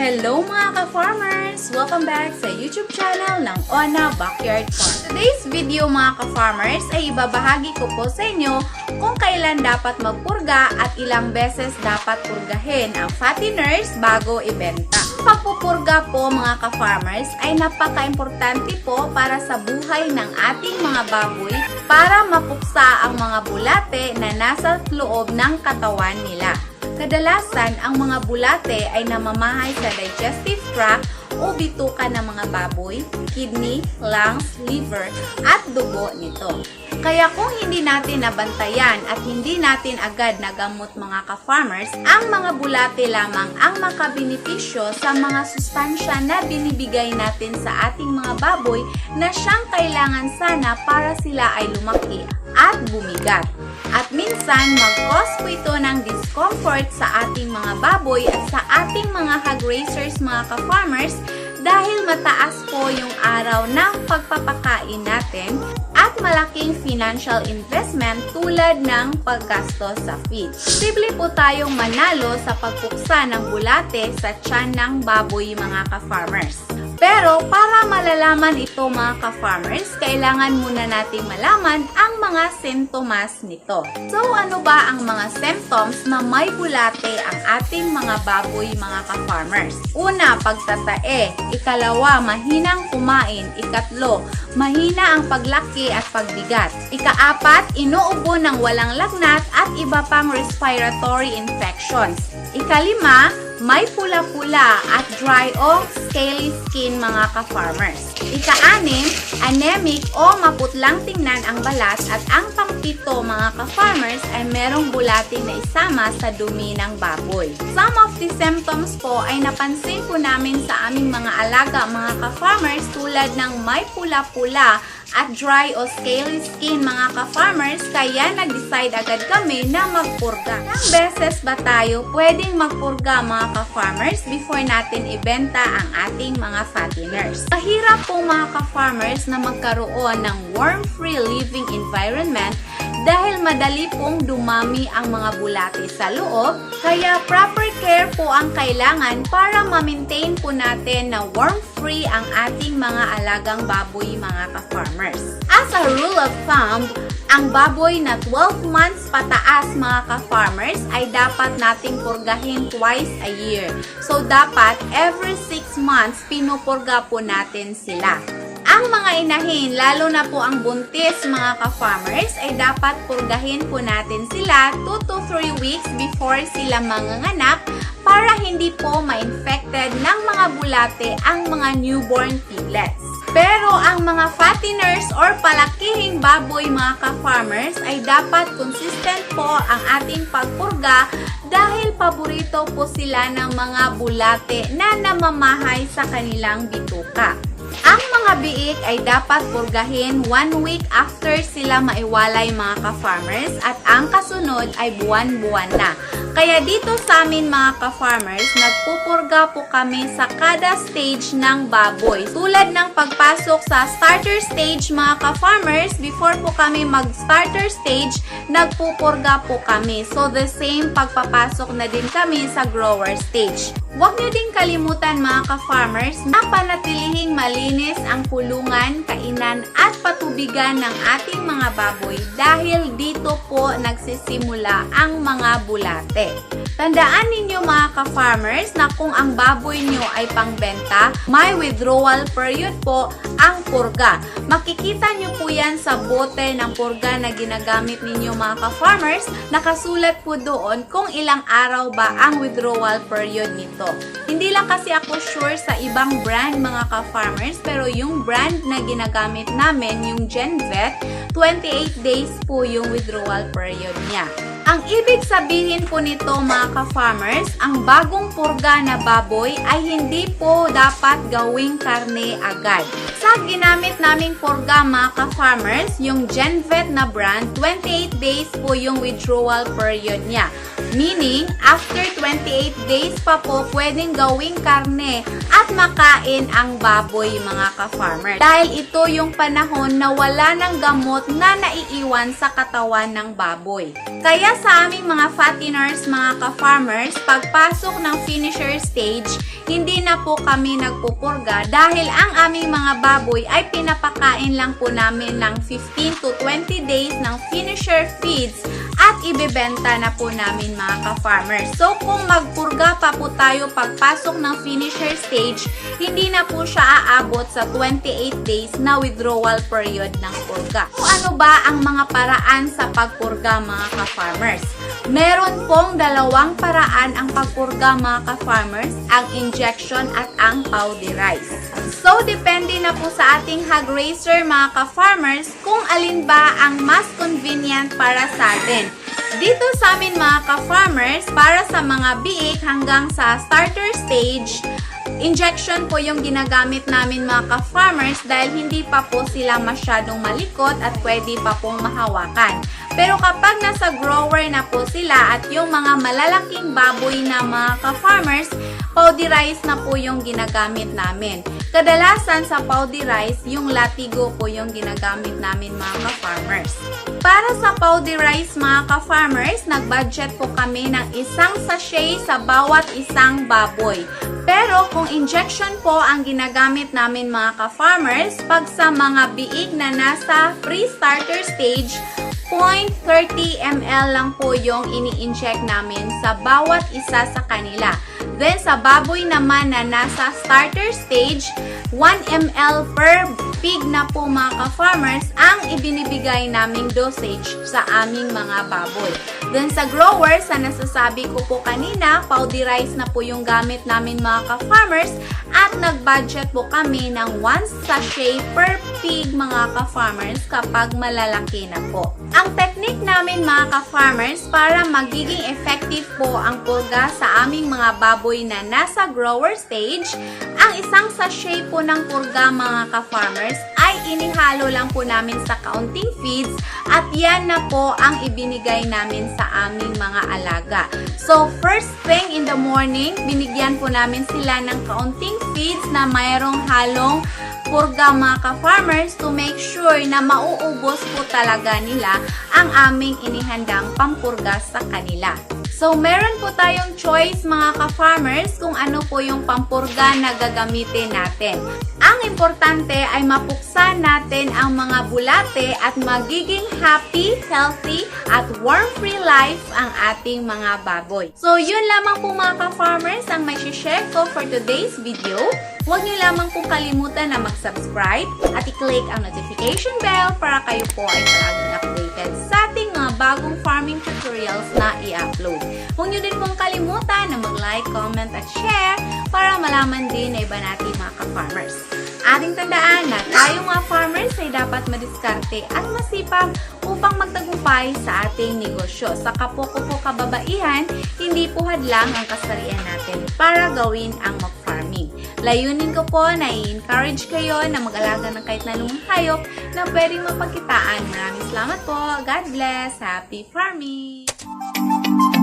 Hello mga ka-farmers! Welcome back sa YouTube channel ng Ona Backyard Farm. Today's video mga ka-farmers ay ibabahagi ko po sa inyo kung kailan dapat magpurga at ilang beses dapat purgahin ang fatteners bago ibenta. Pagpupurga po mga ka-farmers ay napaka-importante po para sa buhay ng ating mga baboy para mapuksa ang mga bulate na nasa loob ng katawan nila. Kadalasan, ang mga bulate ay namamahay sa digestive tract o bituka ng mga baboy, kidney, lungs, liver, at dugo nito. Kaya kung hindi natin nabantayan at hindi natin agad nagamot mga ka-farmers, ang mga bulate lamang ang makabenepisyo sa mga sustansya na binibigay natin sa ating mga baboy na siyang kailangan sana para sila ay lumaki at bumigat. At minsan, mag-cause po ito ng discomfort sa ating mga baboy at sa ating mga hog raisers mga ka-farmers dahil mataas po yung araw ng pagpapakain natin at malaking financial investment tulad ng paggasto sa feed. Posible po tayong manalo sa pagpuksa ng bulate sa tiyan ng baboy mga ka-farmers. Pero para malalaman ito mga ka-farmers, kailangan muna nating malaman ang mga sintomas nito. So ano ba ang mga symptoms na may bulate ang ating mga baboy mga ka-farmers? Una, pagtatae. Ikalawa, mahinang kumain. Ikatlo, mahina ang paglaki at pagbigat. Ikaapat, inuubo ng walang lagnat at iba pang respiratory infections. Ikalima, may pula-pula at dry o scaly skin mga ka-farmers. Ika-anim, anemic o maputlang tingnan ang balat at ang pangpito mga ka-farmers ay merong bulating na isama sa dumi ng baboy. Some of the symptoms po ay napansin po namin sa aming mga alaga mga ka-farmers tulad ng may pula-pula at dry o scaly skin mga ka-farmers kaya nag-decide agad kami na magpurga. Ilang beses ba tayo pwedeng magpurga mga ka-farmers before natin ibenta ang ating mga fatteners? Mahirap po mga ka-farmers na magkaroon ng worm-free living environment dahil madali pong dumami ang mga bulate sa loob, kaya proper care po ang kailangan para ma-maintain po natin na worm-free ang ating mga alagang baboy mga ka-farmers. As a rule of thumb, ang baboy na 12 months pataas mga ka-farmers ay dapat nating purgahin twice a year. So dapat every 6 months pinupurga po natin sila. Ang mga inahin, lalo na po ang buntis mga ka-farmers, ay dapat purgahin po natin sila 2 to 3 weeks before sila manganganak para hindi po ma-infected ng mga bulate ang mga newborn piglets. Pero ang mga fatteners or palakihing baboy mga ka-farmers ay dapat consistent po ang ating pagpurga dahil paborito po sila ng mga bulate na namamahay sa kanilang bituka. Ang mga biik ay dapat purgahin one week after sila maiwalay mga ka-farmers at ang kasunod ay buwan-buwan na. Kaya dito sa amin mga ka-farmers, nagpupurga po kami sa kada stage ng baboy. Tulad ng pagpasok sa starter stage mga ka-farmers, before po kami mag-starter stage, nagpupurga po kami. So the same pagpapasok na din kami sa grower stage. Huwag niyo din kalimutan mga ka-farmers na panatilihing malinis ang kulungan, kainan at patubigan ng ating mga baboy dahil dito po nagsisimula ang mga bulate. Tandaan ninyo mga ka-farmers na kung ang baboy nyo ay pangbenta, may withdrawal period po ang purga. Makikita nyo po yan sa bote ng purga na ginagamit ninyo mga ka-farmers. Nakasulat po doon kung ilang araw ba ang withdrawal period nito. Hindi lang kasi ako sure sa ibang brand mga ka-farmers, pero yung brand na ginagamit namin, yung GenVet, 28 days po yung withdrawal period niya. Ang ibig sabihin po nito mga ka-farmers, ang bagong purga na baboy ay hindi po dapat gawing karne agad. Sa ginamit naming purga mga ka-farmers, yung GenVet na brand, 28 days po yung withdrawal period niya. Meaning, after 28 days pa po pwedeng gawing karne at makain ang baboy mga ka-farmer. Dahil ito yung panahon na wala ng gamot na naiiwan sa katawan ng baboy. Kaya sa aming mga fatteners, mga ka-farmers, pagpasok ng finisher stage, hindi na po kami nagpupurga dahil ang aming mga baboy ay pinapakain lang po namin ng 15 to 20 days ng finisher feeds at ibebenta na po namin mga ka-farmers. So kung magpurga pa po tayo pagpasok ng finisher stage, hindi na po siya aabot sa 28 days na withdrawal period ng purga. So ano ba ang mga paraan sa pagpurga mga ka-farmers? Meron pong dalawang paraan ang pagpurga mga ka-farmers, ang injection at ang powderize. So, depende na po sa ating hog raiser mga ka-farmers kung alin ba ang mas convenient para sa atin. Dito sa amin mga ka-farmers, para sa mga biik hanggang sa starter stage, injection po yung ginagamit namin mga ka-farmers dahil hindi pa po sila masyadong malikot at pwede pa pong mahawakan. Pero kapag nasa grower na po sila at yung mga malalaking baboy na mga ka-farmers, powderize na po yung ginagamit namin. Kadalasan sa powderize, yung latigo po yung ginagamit namin mga ka-farmers. Para sa powderize mga ka-farmers, nag-budget po kami ng isang sachet sa bawat isang baboy. Pero kung injection po ang ginagamit namin mga ka-farmers, pag sa mga biig na nasa pre-starter stage, 0.30 ml lang po yung ini-inject namin sa bawat isa sa kanila. Then sa baboy naman na nasa starter stage, 1 ml per pig na po mga ka-farmers ang ibinibigay naming dosage sa aming mga baboy. Then sa grower, sa nasasabi ko po kanina, powderize na po yung gamit namin mga ka-farmers at nag-budget po kami ng 1 sachet per pig mga ka-farmers kapag malalaki na po. Ang technique namin mga ka-farmers para magiging effective po ang purga sa aming mga baboy na nasa grower stage, ang isang sachet po ng purga mga ka-farmers ay inihalo lang po namin sa kaunting feeds at yan na po ang ibinigay namin sa aming mga alaga. So, first thing in the morning, binigyan po namin sila ng kaunting feeds na mayroong halong purga mga ka-farmers to make sure na mauubos po talaga nila ang aming inihandang pampurga sa kanila. So, meron po tayong choice mga ka-farmers kung ano po yung pampurga na gagamitin natin. Ang importante ay mapuksan natin ang mga bulate at magiging happy, healthy, at worm-free life ang ating mga baboy. So, yun lamang po mga ka-farmers share ko for today's video. Huwag niyo lamang pong kalimutan na mag-subscribe at i-click ang notification bell para kayo po ay palaging updated sa ating mga bagong farming tutorials na i-upload. Huwag niyo din pong kalimutan na mag-like, comment at share para malaman din na iba natin mga ka-farmers. Ating tandaan na tayong mga farmers ay dapat madiskarte at masipag upang magtagumpay sa ating negosyo. Sa kapo-kupo kababaihan, hindi po hadlang ang kasarian natin para gawin ang mag-farming. Layunin ko po na i-encourage kayo na mag-alaga ng kahit na anong hayop na pwedeng mapagkitaan. Maraming salamat po. God bless. Happy farming!